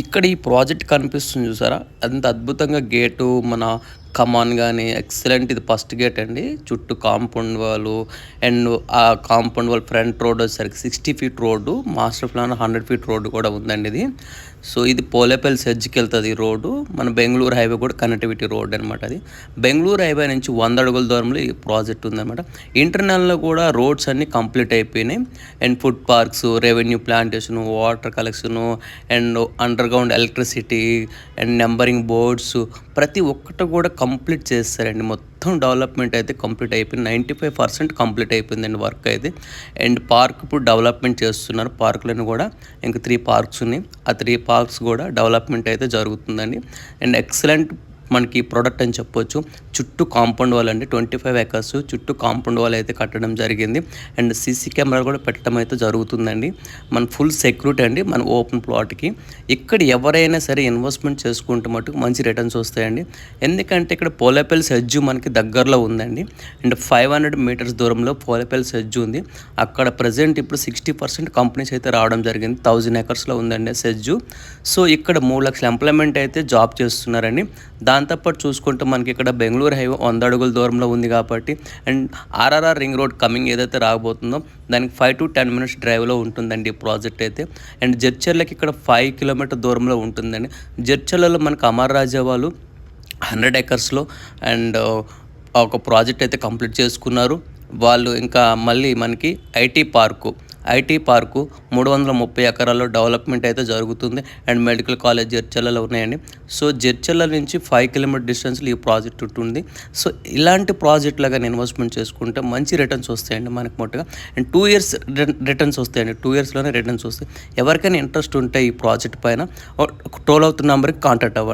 ఇక్కడ ఈ ప్రాజెక్ట్ కనిపిస్తుంది చూసారా? అంత అద్భుతంగా గేటు మన కమాన్ కానీ ఎక్సలెంట్ ఇది ఫస్ట్ గేట్ అండి. చుట్టూ కాంపౌండ్ వాళ్ళు అండ్ ఆ కాంపౌండ్ వాళ్ళ ఫ్రంట్ రోడ్ వచ్చేసరికి sixty feet road master plan hundred feet road కూడా ఉందండి ఇది. సో ఇది పోలేపల్లి సెజ్కి వెళ్తుంది ఈ రోడ్డు. మన బెంగళూరు హైవే కూడా కనెక్టివిటీ రోడ్ అనమాట అది. బెంగళూరు హైవే నుంచి వంద అడుగుల దూరంలో ఈ ప్రాజెక్ట్ ఉందన్నమాట. ఇంటర్నల్లో కూడా రోడ్స్ అన్నీ కంప్లీట్ అయిపోయినాయి. And food parks revenue plantation water collection and underground electricity and numbering boards ప్రతి ఒక్కటి కూడా కంప్లీట్ చేస్తారండి మొత్తం. మొత్తం డెవలప్మెంట్ అయితే కంప్లీట్ అయిపోయింది. నైంటీ ఫైవ్ పర్సెంట్ కంప్లీట్ అయిపోయిందండి వర్క్ అయితే. అండ్ పార్క్ ఇప్పుడు డెవలప్మెంట్ చేస్తున్నారు పార్కులను కూడా. ఇంకా త్రీ పార్క్స్ ఉన్నాయి. ఆ త్రీ పార్క్స్ కూడా డెవలప్మెంట్ అయితే జరుగుతుందండి. అండ్ ఎక్సలెంట్ మనకి ప్రోడక్ట్ అని చెప్పొచ్చు. చుట్టూ కాంపౌండ్ వాల్ అండి. ట్వంటీ ఫైవ్ ఎకర్స్ చుట్టూ కాంపౌండ్ వాల్ అయితే కట్టడం జరిగింది. అండ్ సీసీ కెమెరా కూడా పెట్టడం అయితే జరుగుతుందండి. మన ఫుల్ సెక్యూరిటీ అండి. మన ఓపెన్ ప్లాట్కి ఇక్కడ ఎవరైనా సరే ఇన్వెస్ట్మెంట్ చేసుకుంటే మటుకు మంచి రిటర్న్స్ వస్తాయండి. ఎందుకంటే ఇక్కడ పోలేపల్లి సెజ్జు మనకి దగ్గరలో ఉందండి. అండ్ ఫైవ్ హండ్రెడ్ మీటర్స్ దూరంలో పోలేపల్లి సెజ్జు ఉంది. అక్కడ ప్రజెంట్ ఇప్పుడు సిక్స్టీ పర్సెంట్ కంపెనీస్ అయితే రావడం జరిగింది. థౌజండ్ ఎకర్స్లో ఉందండి సెజ్జు సో ఇక్కడ మూడు లక్షల ఎంప్లాయ్మెంట్ అయితే జాబ్ చేస్తున్నారండి. దాంతోపాటు చూసుకుంటే మనకి ఇక్కడ బెంగళూరు హైవే వంద అడుగుల దూరంలో ఉంది కాబట్టి and RRR ring road coming ఏదైతే రాబోతుందో దానికి ఫైవ్ టు టెన్ మినిట్స్ డ్రైవ్లో ఉంటుందండి ఈ ప్రాజెక్ట్ అయితే. అండ్ జడ్చర్లకి ఇక్కడ ఫైవ్ కిలోమీటర్ దూరంలో ఉంటుందండి. జడ్చర్లలో మనకు అమర్ రాజా వాళ్ళు హండ్రెడ్ ఎకర్స్లో అండ్ ఒక ప్రాజెక్ట్ అయితే కంప్లీట్ చేసుకున్నారు. వాళ్ళు ఇంకా మళ్ళీ మనకి ఐటీ పార్కు ఐటీ పార్కు మూడు వందల ముప్పై ఎకరాల్లో డెవలప్మెంట్ అయితే జరుగుతుంది అండ్ మెడికల్ కాలేజ్ జడ్చర్లలో ఉన్నాయండి. సో జడ్చర్ల నుంచి ఫైవ్ కిలోమీటర్ డిస్టెన్స్లో ఈ ప్రాజెక్ట్ ఉంటుంది సో ఇలాంటి ప్రాజెక్టులాగా ఇన్వెస్ట్మెంట్ చేసుకుంటే మంచి రిటర్న్స్ వస్తాయండి మనకు మొట్టగా అండ్ టూ ఇయర్స్ రిటర్న్స్ వస్తాయండి. టూ ఇయర్స్లోనే రిటర్న్స్ వస్తాయి. ఎవరికైనా ఇంట్రెస్ట్ ఉంటే ఈ ప్రాజెక్ట్ పైన టోల్ అవుతున్న నెంబర్కి కాంటాక్ట్ అవ్వండి.